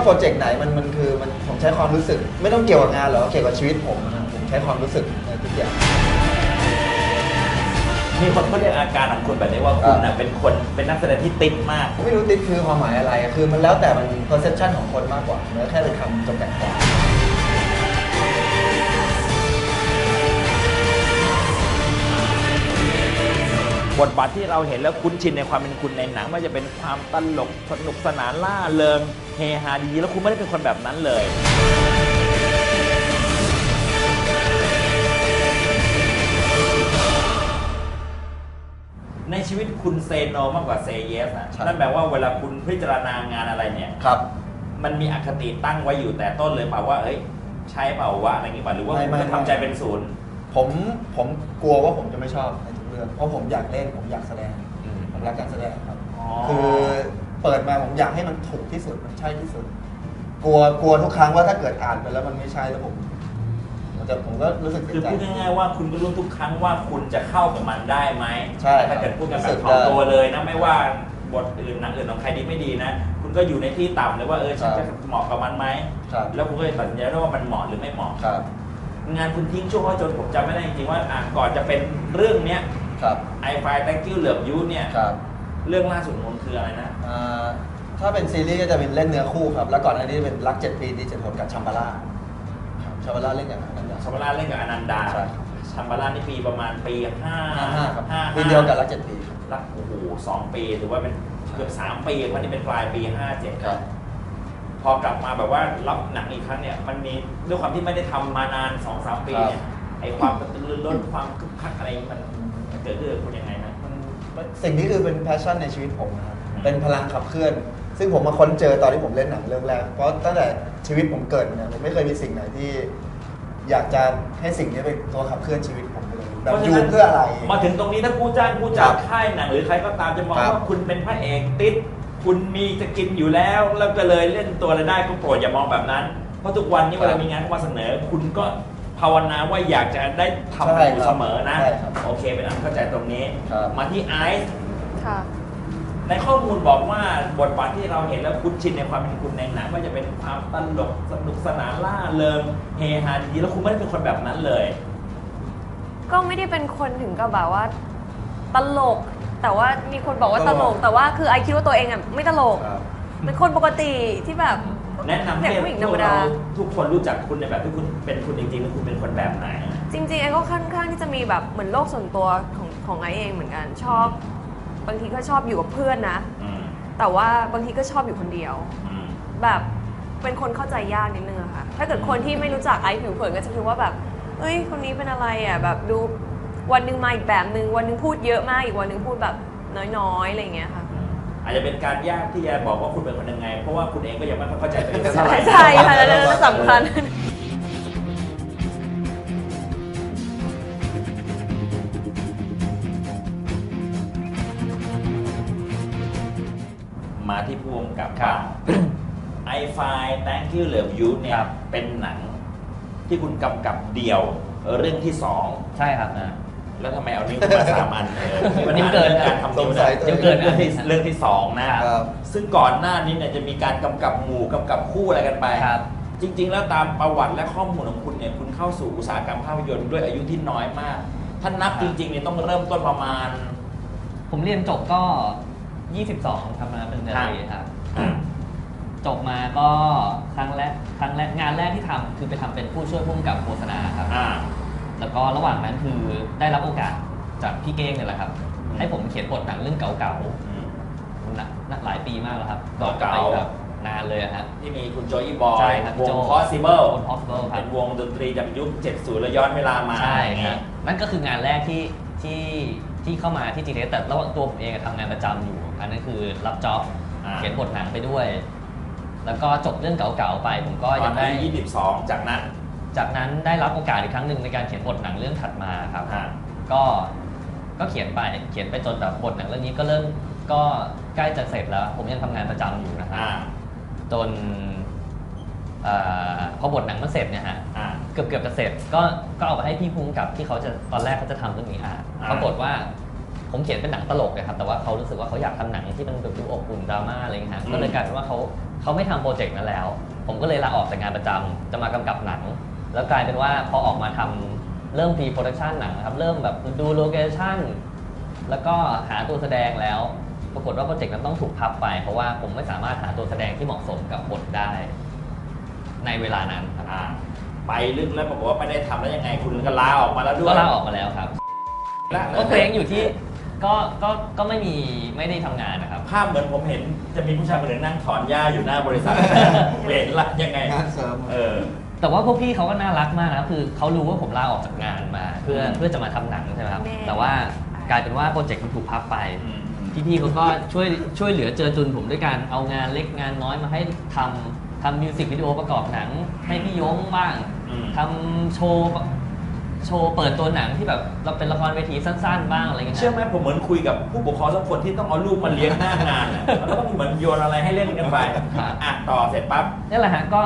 ไม่ว่าโปรเจกต์ไหนมันมันคือมันผมใช้ความรู้สึก ไม่ต้องเกี่ยวกับงานหรอกเกี่ยวกับชีวิตผมนะผมใช้ความรู้สึกในทุกอย่าง มีคนเขาเรียกอาการของคุณแบบนี้ว่าคุณน่ะเป็นคนเป็นนักแสดงที่ติดมากผมไม่รู้ติดคือความหมายอะไรอะคือมันแล้วแต่มัน perception ของคนมากกว่าเนื้อแค่เป็นคำจำกัดความ บทบาทที่เราเห็นแล้วคุ้นชินในความเป็นคุณในหนังไม่ว่าจะเป็นความตลกสนุกสนานล่าเริงเฮฮาดี แล้วคุณไม่ได้เป็นคนแบบนั้นเลย ในชีวิตคุณเซโนมากกว่าเซเยสนะ ใช่ นั่นแปลว่าเวลาคุณพิจารณางานอะไรเนี่ย ครับ มันมีอคติตั้งไว้อยู่แต่ต้นเลยเปล่าว่า เอ้ย ใช่เปล่าวะอะไรอย่างงี้ป่ะหรือว่าไม่คุณไม่จะทำใจเป็นศูนย์ ผมผมกลัวว่าผมจะไม่ชอบใน ทุกเรื่องเพราะผมอยากเล่นผมอยากแสดงผมรักการแสดงครับอ๋อคือเปิดมาผมอยากให้มันถูกที่สุดมันใช่ที่สุด กลัวกลัวทุกครั้งว่าถ้าเกิดอ่านไปแล้วมันไม่ใช่แล้วผมผมจะผมก็รู้สึกเสีคือยใจ พูดง่ายๆว่าคุณก็รู้ทุกครั้งว่าคุณจะเข้ากับมันได้ไหมใช่ครับถ้าเกิดพูดกันแบรู้สึบกถ่อมได้ตัวเลยนะไม่ว่าบทอื่นหนังอื่นของใครดีไม่ดีนะ คุณก็อยู่ในที่ต่ำเลยว่าเออฉันครัจะบเหมาะกับมันไหมครับ แล้วคุณก็จะตัดสินใจได้ว่ามันเหมาะหรือไม่เหมาะ ครับ งานคุณทิ้งช่วงว่าจนผมจำไม่ได้จริงๆว่าอะก่อนจะเป็นเรื่องเนี้ย ครับไอไฟ thank you เหลือบยูเนี่ยครับเรื่องล่าสุดของคุณคืออะไรนะอ่าถ้าเป็นซีรีส์ก็จะเป็นเล่นเนื้อคู่ครับ แล้วก่อนอันนี้เป็นรักเจ็ดปีดีเจ็ดหนกับชัมบาร่าครับชัมบาร่าเล่นกับอันนั้นชัมบาร่าเล่นกับอนันดาใช่ครับชัมบาร่านี่ปีประมาณปีห้าห้าห้าครับห้าปีเดียวกับรักเจ็ดปีครับรักโอ้โหสองปีหรือว่าเป็นเกือบสามปีเพราะนี่เป็นปลายปีห้าเจ็ดครับพอกลับมาแบบว่ารับหนังอีกครั้งเนี่ยมันมีด้วยความที่ไม่ได้ทำมานานสองสามปีเนี่ยไอความกระตือรือร้นความคึกคักอะไรมันมัน เกิดขึ้นกับคุณยังไงนะมันสิ่งนี้คือเป็นแพชชั่นในชีวิตผมนะครับ เป็นพลังขับเคลื่อน ซึ่งผมมาค้นเจอตอนที่ผมเล่นหนังเรื่องแรก เพราะตั้งแต่ชีวิตผมเกิดเนี่ยผมไม่เคยมีสิ่งไหนที่ อยากจะให้สิ่งนี้เป็นตัวขับเคลื่อนชีวิตผมเลยแบบอยู่เพื่ออะไร มาถึงตรงนี้ถ้าผู้จ้างผู้จัดครับค่ายหนังหรือใครก็ตามจะมองครับ ว่าคุณเป็นพระเอกติดคุณมีจะกินอยู่แล้ว แล้วก็เลยเล่นตัวอะไรได้ก็โปรดอย่ามองแบบนั้น เพราะทุกวันนี้เวลามีงานเข้ามาเสนอ คุณก็ ภาวนาว่าอยากจะได้ทำมันอยู่เสมอนะ ใช่ครับโอเคเป็นอันเข้าใจตรงนี้ ครับ มาที่ไอซ์ค่ะ ในข้อมูลบอกว่าบทบาทที่เราเห็นแล้วคุ้นชินในความเป็นคุณในหนังว่าจะเป็นความตลกสนุกสนานล่าเริงเฮฮาดีแล้วคุณไม่ได้เป็นคนแบบนั้นเลย ก็ไม่ได้เป็นคนถึงกับแบบว่า ตลก แต่ว่ามีคนบอกว่าตตลลกกแต่ว่าคือไอคิดว่าตัวเองอะไม่ตลก ครับ เป็นคนปกติที่แบบ แนะนำให้เด็กผู้หญิงธรพรวมกดาเราทุกคนรู้จักคุณในแบบที่คุณเป็นคุณจริงๆแล้วคุณเป็นคนแบบไหน จริงๆไอก็ค่อนข้างที่จะมีแบบเหมือนโลกส่วนตัวของของไอเองเหมือนกันชอบ บางทีก็ชอบอยู่กับเพื่อนนะอืมแต่ว่าบางทีก็ชอบอยู่คนเดียวอืมแบบเป็นคนเข้าใจยากนิดนึงอะค่ะ ถ้าเกิดคนที่ไม่รู้จักไอซ์ผิวเผินก็จะคิดว่าแบบเอ้ยคนนี้เป็นอะไรอะแบบดูวันหนึ่งมาอีกแบบหนึ่งวันหนึ่งพูดเยอะมากอีกวันหนึ่งพูดแบบน้อยๆอะไรอย่างเงี้ยค่ะ อาจจะเป็นการยากที่จะบอกว่าคุณเป็นคนยังไง เพราะว่าคุณเองก็ยังไม่ค่อยเข้าใจตัวเองเท่าใช่ไหร่ใช่ค่ะแล้วนั่นสำคัญมาที่ผู้กำกับครับ ไอไฟ thank you เหลือยูเนี่ยครับ เป็นหนังที่คุณกำกับเดี่ยวเรื่องที่สอง ใช่ครับ แล้วทำไมเอานิ้วขึ้นมาสามอันเออวันนี้เกินการทำนิ้วสงสันะยตัวเดี๋ยวเกินเรื่องที่เรื่องที่สองนะ ครับ ซึ่งก่อนหน้านี้เนี่ยจะมีการกำกับหมู่กำกับคู่อะไรกันไป ครับ จริง ๆ แล้วตามประวัติและข้อมูลของคุณเนี่ยคุณเข้าสู่อุตสาหกรรมภาพยนตร์ด้วยอายุที่น้อยมาก ถ้านับจริงๆเนี่ยต้องเริ่มต้นประมาณ ผมเรียนจบก็ 22ทำมาเป็นเดือนตรีครับ จบมาก็ครั้งแรกครั้งแรกงานแรกที่ทำคือไปทำเป็นผู้ช่วยผู้กำกับโฆษณาครับ อ่า แล้วก็ระหว่างนั้นคือได้รับโอกาสจากพี่เก้งเนี่ยแหละครับอืมให้ผมเขียนบทหนังเรื่องเก่าอืมๆนะนะหลายปีมากแล้วครับเก่าๆไปแบบนานเลยอะฮะ ที่มีคุณโจอี้บอใช่ยครับวพี่งโจ Possible วง Possible ครับ เป็นวงดนตรีจากยุค 70 แล้วย้อนเวลามาใช่อย่างคเงี้รัยบนั่นก็คืองานแรกที่ที่ที่เข้ามาที่ GTS แต่ระหว่างตัวผมเองอะทำงานประจำอยู่ อันนั้นคือรับจ็อบอ่า เขียนบทหนังไปด้วย แล้วก็จบเรื่องเก่าๆไป ผมก็ตอยันงอาได้ยุ22 จากนั้น จากนั้นได้รับโอกาสอีกครั้งหนึ่งในการเขียนบทหนังเรื่องถัดมาครับอ่าก็ก็เขียนไปเขียนไปจนแบบบทหนังเรื่องนี้ก็เริ่มก็ใกล้จะเสร็จแล้ว ผมยังทำงานประจำอยู่นะครับอ่า จนเอ่อพอบทหนังมันเสร็จเนี่ยฮะ อ่า เกือบเกือบจะเสร็จก็ก็เอาไปให้พี่ภูมิกับที่เขาจะตอนแรกเขาจะทำเรื่องนี้อ่านอ่า ปรากฏว่าผมเขียนเป็นหนังตลกนะครับแต่ว่าเขารู้สึกว่าเขาอยากทำหนังที่มันแบบดูอบอุ่นดราม่าอะไรอย่างเงี้ยฮะก็เลยกลายเป็นว่าเขาเขาไม่ทำโปรเจกต์นั้นแล้ว ผมก็เลยลาออกจากงานประจำจะมากำกับหนัง แล้วกลายเป็นว่าพอออกมาทำเริ่มพรีโปรดักชันหนังนะครับ เริ่มแบบดูโลเคชั่นแล้วก็หาตัวแสดงแล้ว ปรากฏว่าโปรเจกต์นั้นต้องถูกพับไป เพราะว่าผมไม่สามารถหาตัวแสดงที่เหมาะสมกับบทได้ ในเวลานั้นครับอ่าไปลึกแล้วบอกว่าไม่ได้ทำแล้วยังไงคุณก็ลาออกมาแล้วด้วยก็ลาออกมาแล้วครับแล้วก็เคว้งอยู่ที่ก็ก็ก็ไม่มีไม่ได้ทำงานนะครับ ภาพเหมือนผมเห็นจะมีผู้ชายคนหนึ่งนั่งถอนหญ้าอยู่หน้าบริษัท เห็นละยังไง งานเสริม เออ แต่ว่าพวกพี่เขาก็น่ารักมากนะคือเขารู้ว่าผมลาออกจากงานมา เพื่ออืมเพื่อจะมาทำหนังใช่ไหมครับแม่ แต่ว่ากลายเป็นว่าโปรเจกต์มันถูกพับไปอืมพี่ๆเขาก็ช่วยช่วยเหลือเจอจุนผมด้วยการเอางานเล็กงานน้อยมาให้ทำทำมิวสิกวิดีโอประกอบหนัง ให้พี่ยงบ้างอืม ทำโชว์โชว์เปิดตัวหนังที่แบบเราเป็นละครเวทีสั้นๆบ้างอะไรเงี้ย เชื่อไหมผมเหมือนคุยกับผู้ปกครองสักคนที่ต้องเอาลูกมาเลี้ยงหน้างานอะแล้วก็เหมือนโยนอะไรให้เล่นกันไปอะต่อเสร็จปั๊บนี่แหละฮะก็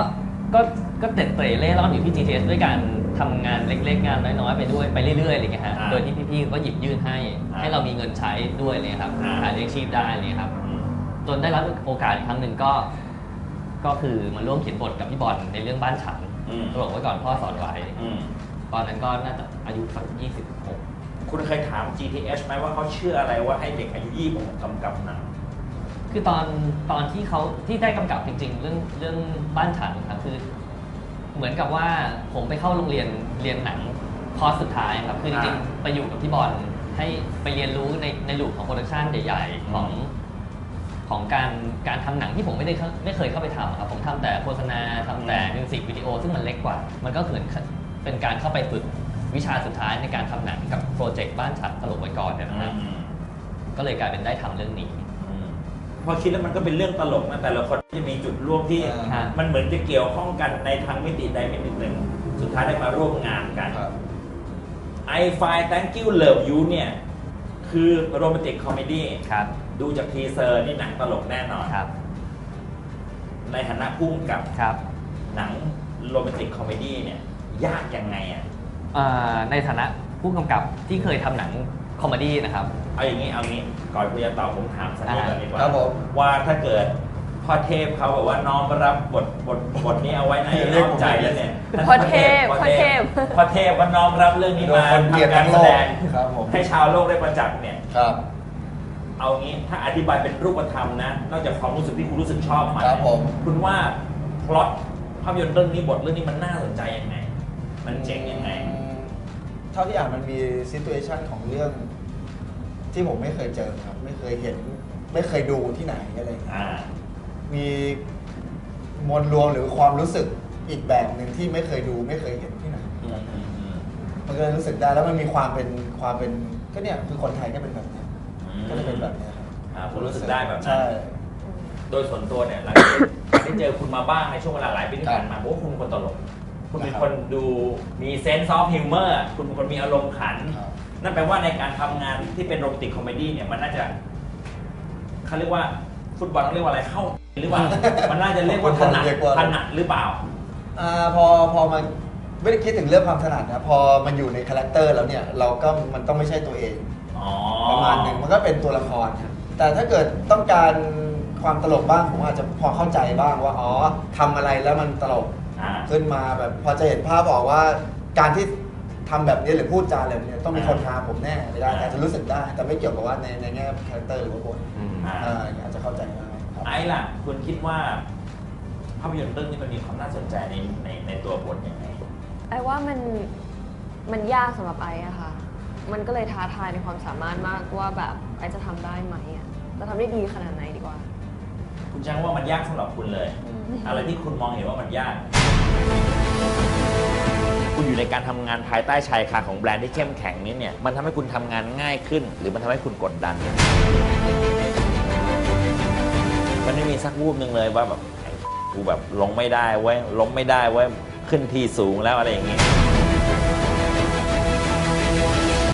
ก็ก็เตะเตะเล่ร่อนอยู่ที่ GTS ด้วยการทำงานเล็กๆ งานน้อยๆ ไปด้วยไปเรื่อยๆอะไรเงี้ยฮะอ่าโดยที่พี่ๆก็หยิบยื่นให้อ่าให้เรามีเงินใช้ด้วยเลยครับอ่า หาเลี้ยงชีพได้เลยครับ อืม จนได้รับโอกาสอีกครั้งหนึ่งก็ ก็คือมาร่วมเขียนบทกับพี่บอลในเรื่องบ้านฉันอืมบอกไว้ก่อนพ่อสอนไว้ อืมตอนนั้นก็น่าจะอายุสัก26 คุณเคยถาม GTH ไหมว่าเขาเชื่ออะไรว่าให้เด็กอายุยี่ผมกำกับหนัง คือตอนตอนที่เขาที่ได้กำกับจริง ๆ เรื่องเรื่องบ้านฉันครับคือ เหมือนกับว่าผมไปเข้าโรงเรียนเรียนหนังคอร์สสุดท้ายครับคือจริงอ่าๆไปอยู่กับพี่บอลให้ไปเรียนรู้ในในลูปของโปรดักชันใหญ่ ๆ ของของการการทำหนังที่ผมไม่ได้เข้าไม่เคยเข้าไปทำครับผมทำแต่โฆษณาทำแต่มิวสิกวิดีโอซึ่งมันเล็กกว่า มันก็เหมือนเป็นการเข้าไปฝึกวิชาสุดท้ายในการทำหนังกับโปรเจกต์บ้านฉันตลกไว้ก่อนเนี่ยนะครับอืมก็เลยกลายเป็นได้ทำเรื่องนี้อืม พอคิดแล้วมันก็เป็นเรื่องตลกนะแต่ละคนจะมีจุดร่วมที่ อ่าฮะ มันเหมือนจะเกี่ยวข้องกันในทางมิติใดมิติหนึ่ง สุดท้ายได้มาร่วมงานกัน ครับ I Find Thank You Love You เนี่ย คือโรแมนติกคอมเมดี้ครับดูจากทีเซอร์นี่หนังตลกแน่นอน ครับในฐานะพุ่มกับครับหนังโรแมนติกคอมเมดี้เนี่ย ยากยังไงอะ เอ่อในฐานะผู้กำกับที่เคยทำหนังคอมเมดี้นะครับ เอาอย่างนี้เอางี้ ก่อนคุณจะตอบผมถามสักนิดก่อนดีกว่าครับผมว่าถ้าเกิดพ่อเทพเขาแบบว่าน้อมรับบทบทบทนี้เอาไว้ในเรียกอ้อมใจแล้วเนี่ยพ่อเทพพ่อพ่อเทพพ่อเทพก็น้อมรับเรื่องนี้มาโดนคนเกลียดทำการแสดงทั้งโลกครับผมให้ชาวโลกได้ประจักษ์เนี่ยครับเอางี้ถ้าอธิบายเป็นรูปธรรมนะนอกจากความรู้สึกที่คุณรู้สึกชอบมันครับผมคุณว่าพล็อตภาพยนตร์เรื่องนี้บทเรื่องนี้มันน่าสนใจยังไง มันเจ๋งยังไง เท่าที่อ่านมันมีซิ t u เอชันของเรื่อง ที่ผมไม่เคยเจอครับ ไม่เคยเห็น ไม่เคยดูที่ไหนอะไรอย่างเงี้ยอ่า มีมวลรวมหรือความรู้สึกอีกแบบหนึ่งที่ไม่เคยดูไม่เคยเห็นที่ไหนอืมอืมอืมมันก็เลยรู้สึกได้แล้วมันมีความเป็นความเป็นก็เนี่ยคือคนไทยก็เป็นแบบเนี้ยอืม ก็เลยเป็นแบบเนี้ยครับอ่าคุณรู้สึกได้แบบนั้น ใช่ โดยส่วนตัวเนี่ยหลังจากได้เจอคุณมาบ้างในช่วงเวลาหลายปีที่ผ่านมาเพราะว่าคุณเป็นคนตลก คุณเป็นคนดูมีเซนส์ออฟฮิวเมอร์ คุณเป็นคนมีอารมณ์ขัน ครับ นั่นแปลว่าในการทำงานที่เป็นโรแมนติกคอมเมดี้เนี่ยมันน่าจะเขาเรียกว่าฟุตบอลต้องเรียกว่าอะไรเข้าหรือเปล่ามันน่าจะเรียกว่าถนัดเรียกว่าถนัดหรือเปล่าอ่าพอพอมันไม่ได้คิดถึงเรื่องความถนัดนะพอมันอยู่ในคาแรคเตอร์แล้วเนี่ยเราก็มันต้องไม่ใช่ตัวเองอ๋อประมาณหนึ่งมันก็เป็นตัวละครครับแต่ถ้าเกิดต้องการความตลกบ้างผมอาจจะพอเข้าใจบ้างว่าอ๋อทำอะไรแล้วมันตลกอ่าขึ้นมาแบบพอจะเห็นภาพออกว่าการที่ ทำแบบนี้หรือพูดจาแบบนี้ต้องมีคนทาผมแน่ไม่ได้แต่จะรู้สึกได้ แต่ไม่เกี่ยวกับว่าในในแง่คาแรคเตอร์หรือว่าบทอ่าอ่าอาจจะเข้าใจได้ครับไอ้ล่ะคุณคิดว่าภาพยนตร์เรื่องนี้มันมีความน่าสนใจในในในตัวบทยังไงไอ้ว่ามันมันยากสำหรับไอ้อะค่ะ มันก็เลยท้าทายในความสามารถมากว่าแบบไอ้จะทำได้ไหมอะจะทำได้ดีขนาดไหนดีกว่า คุณแจ้งว่ามันยากสำหรับคุณเลย อะไรที่คุณมองเห็นว่ามันยาก คุณอยู่ในการทำงานภายใต้ชายคาของแบรนด์ที่เข้มแข็งนี้เนี่ย มันทำให้คุณทำงานง่ายขึ้น หรือมันทำให้คุณกดดันมันไม่มีสักวูบหนึ่งเลยว่าแบบไอ้กูแบบลงไม่ได้เว้ยลงไม่ได้เว้ยขึ้นที่สูงแล้วอะไรอย่างงี้